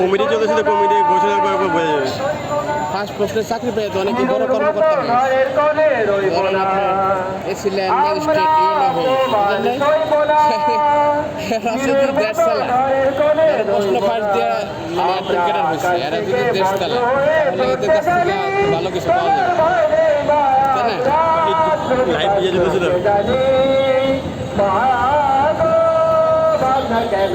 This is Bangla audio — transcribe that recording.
কমিটি চলতেছে কমিটি ঘোষণা করে করে বোঝা যাবে। ফার্স্ট পোস্টে চাকরি পেয়ে তো অনেকে বড় কর্মকর্তা হয় ধরেন আপনি এসিলেন হয়ে দেশ চালা। প্রশ্ন পাশ দিয়ে মানে অ্যাডভোকেটার হয়েছে। এরা যদি দেশ চালা তাহলে এদের কাছ থেকে ভালো কিছু পাওয়া যাবে। তাই না? লাইভ দিয়ে চলতেছে কেন?